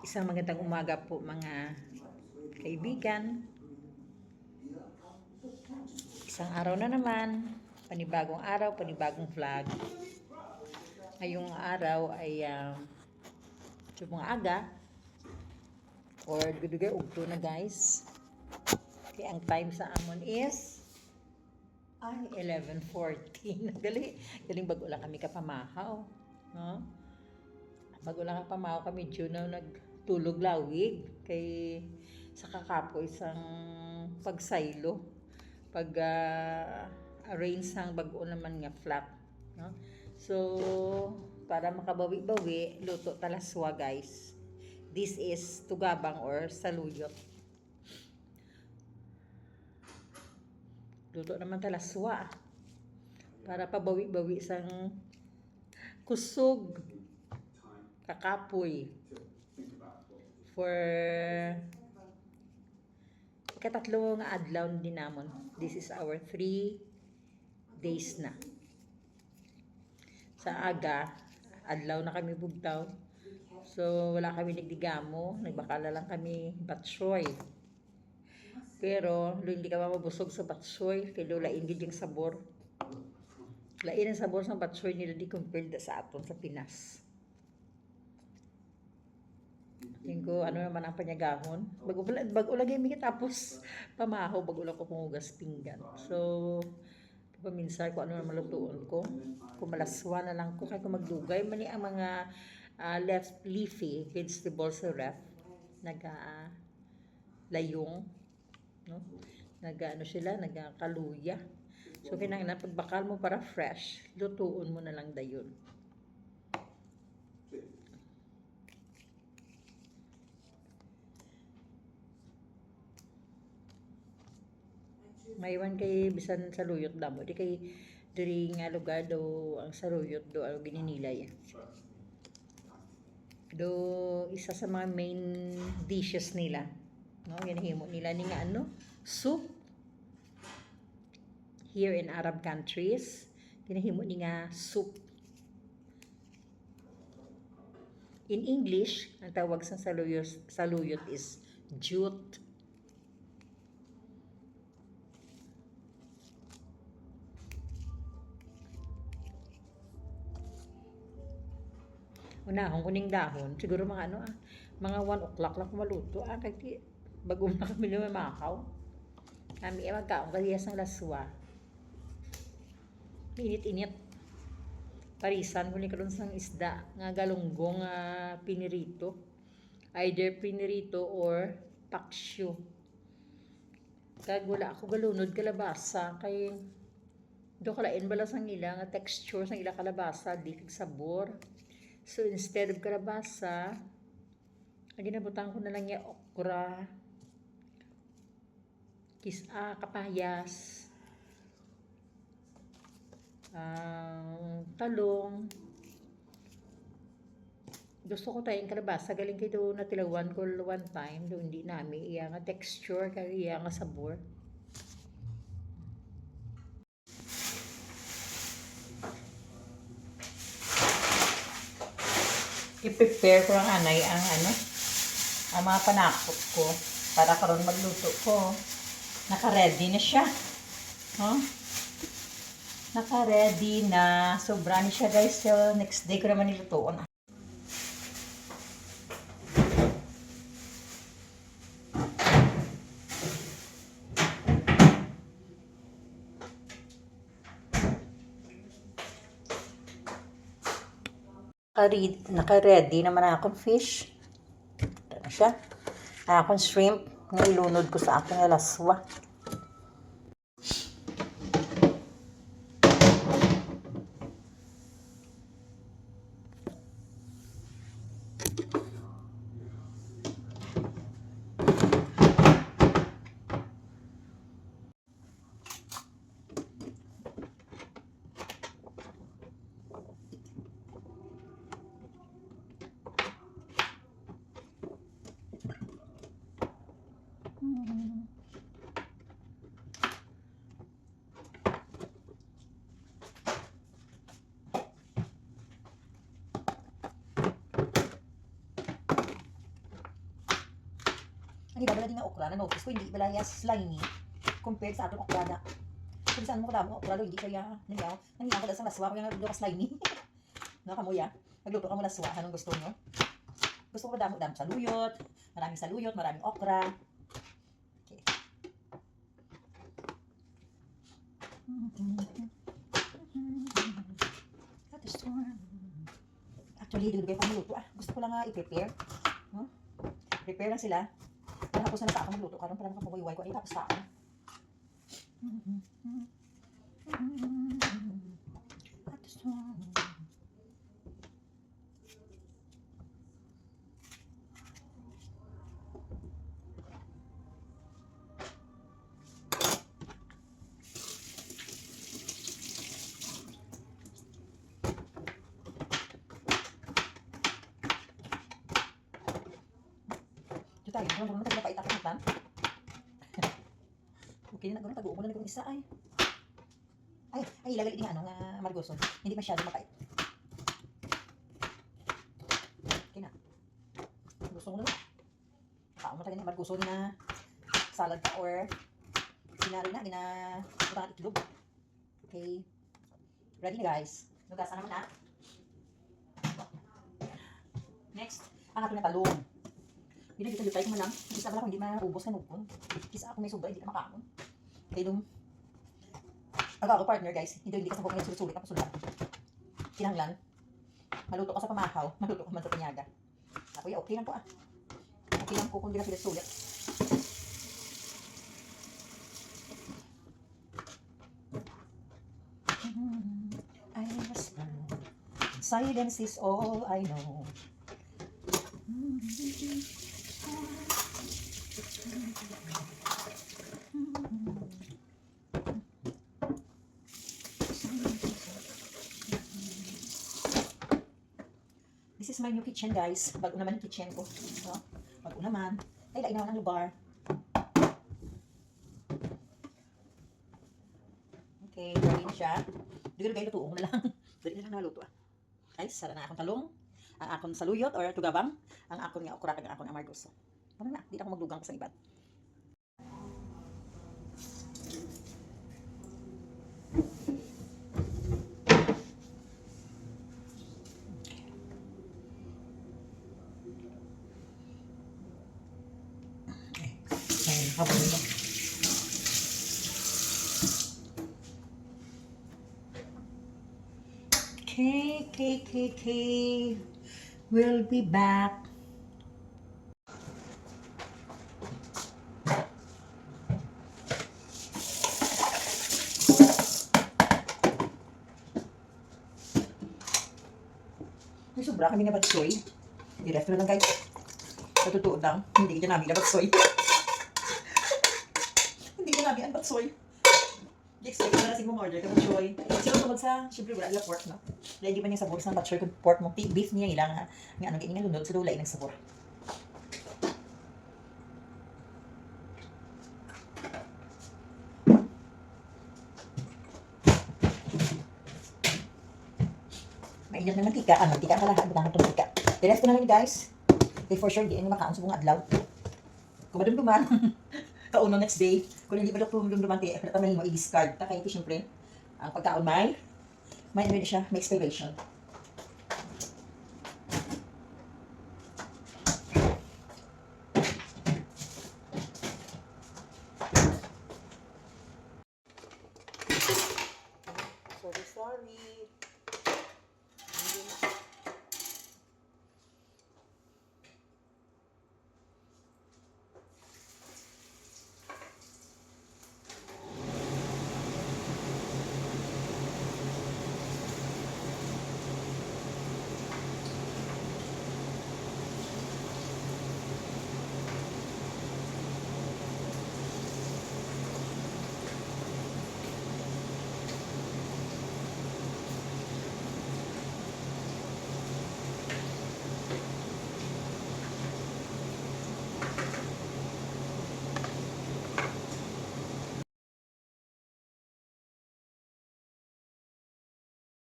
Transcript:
Isang magandang umaga po mga kaibigan. Isang araw na naman, panibagong araw, panibagong vlog. Ngayong araw ay uh, mga aga or gudugay ugto na guys. Kaya ang time sa amon is ay 11.14. Gali, galing bago lang kami kapamahaw. No? Bago lang kapamahaw kami, June na nagtulog lawig. Kay sa kakapo isang pagsaylo. Pag uh, arrange sang bago naman nga flat. No? So, para makabawi-bawi, luto talaswa guys. This is tugabang or saluyot. Luto naman talaswa. Para pabawi-bawi sang kusog. Kakapoy. For ikatatlo nga adlaw din namon. This is our three days na. Sa aga, adlaw na kami bugtaw. So, wala kami nagdigamo. Nagbakala lang kami batsoy. Pero, hindi ka mabusog sa batsoy. Lo lain yung sabor. Lain ang sabor sa batsoy nila di compared sa aton sa Pinas. Tingin ko, ano naman ang panyagahon. Bago, bago lagi mi tapos pamaho, bago lang ko pangugas pinggan. So, paminsan ko ano naman lutuon ko. Kumalaswa na lang ko, kaya ko magdugay. Mani ang mga uh, left leafy vegetables sa ref. Naga layong. No? Naga ano sila, naga kaluya. So, kinanglan, pagbakal mo para fresh, lutuon mo na lang dayon. Maywan kay bisan sa luyot damo. Di kay diri nga lugar do ang saluyot do ang gininilay. Do isa sa mga main dishes nila. No, ginahimo nila ni nga ano, soup. Here in Arab countries, ginahimo ni nga soup. In English, ang tawag sa saluyot, saluyot is jute. Unahon kuning dahon siguro mga ano ah, mga 1 o'clock lang maluto ah kay bago na kami lumamakaw kami ay magkaon kasi sang laswa. Init-init. Parisan kung karon sang isda nga galunggong uh, pinirito. Either pinirito or paksyo. Kag wala ako galunod kalabasa kay do kalain bala sang ila nga texture sang ila kalabasa di sabor So, instead of kalabasa, ginabutan ko na lang yung okra, kis ah, kapayas, uh, talong, gusto ko tayong kalabasa, galing kayo na tilawan ko one time, doon hindi namin, iya nga texture, kaya iya nga sabor. I-prepare ko lang anay ang ano, ang mga panakot ko para karon magluto ko. Naka-ready na siya. Huh? Naka-ready na. Sobra ni siya guys. So, next day ko naman nilutoon. Naka-ready naman akong fish. Ito na siya. Akong shrimp na ilunod ko sa aking alaswa. Ang iba bala din nga okra na notice ko, hindi bala ya slimy compared sa atong okra na. Kung saan mo ko damo okra hindi siya nangyao. Nangyao ko lang sa laswa, kaya nga ka slimy. no, kamuya. Nagluto ka mo laswa, anong gusto nyo? Gusto ko damo damo saluyot, maraming saluyot, maraming okra. Okay. At the storm. Actually, dugay pa magluto ah. Gusto ko lang nga i-prepare. No? Prepare lang sila. Tapos na lang sa ako magluto karon para makapawayway ko. Ay, tapos sa ako. At the storm. Ito tayo, kung ano tayo paita ka Okay na, gano'n tago mo na isa ay. Ay, ay ilagay din ano nga margoso. Hindi masyado mapait. Okay. Gusto mo na. Kaon mo tayo ng margoso na salad ka or sinari na, gina utang itlog. Okay. Ready na guys. Nugasan naman na. Next, ang ating na talong. Hindi dito tayo mo lang. Kisa pala kung hindi maubos ka nukon. Kisa ako may sobra, hindi ka makaon. Nung ako ako partner guys, hindi hindi ka sa ngayon sulit-sulit ako sulat. Kinanglan. Maluto ka sa pamahaw, maluto ka man sa panyaga. Ako ya, okay lang po ah. Okay lang po kung hindi ka sulit-sulit. I whisper, silence is all I know. This is my new kitchen, guys. Bago naman yung kitchen ko. No? Bago naman. Ay, lain naman ang lugar. Okay, ready na siya. Hindi ko na kayo na lang. Dali na lang naluto ah. Ay, sara na akong talong. Ang akong saluyot or tugabang. Ang akong nga okra ang akong amargoso. Ano na, di na ako magdugang pa sa iban. Habang. Okay, okay, okay, okay. We'll be back. Ay, sobra kami na batsoy. I-ref na lang guys. Sa totoo lang, hindi ka namin na batsoy. hindi ka namin ang batsoy. Ko na kasi mo order ka ng choy. Sino tungkol sa, syempre wala yung pork, no? Di ba niya sabor sa batchoy kung pork mo, beef niya ilang nga, nga ano, nga lunod, sa dulay ng sabor. Mainit na mantika, ah, mantika ang kalahat, butang itong mantika. I-rest ko na lang guys. Okay, for sure, di ay makaon sa bunga adlaw. Kung madumduman, kauno next day, kung hindi pa ito dumduman, kaya pala tamang mo i-discard. Ta, ito syempre, ang pagkaon may, may ano siya, may expiration. Sorry, sorry.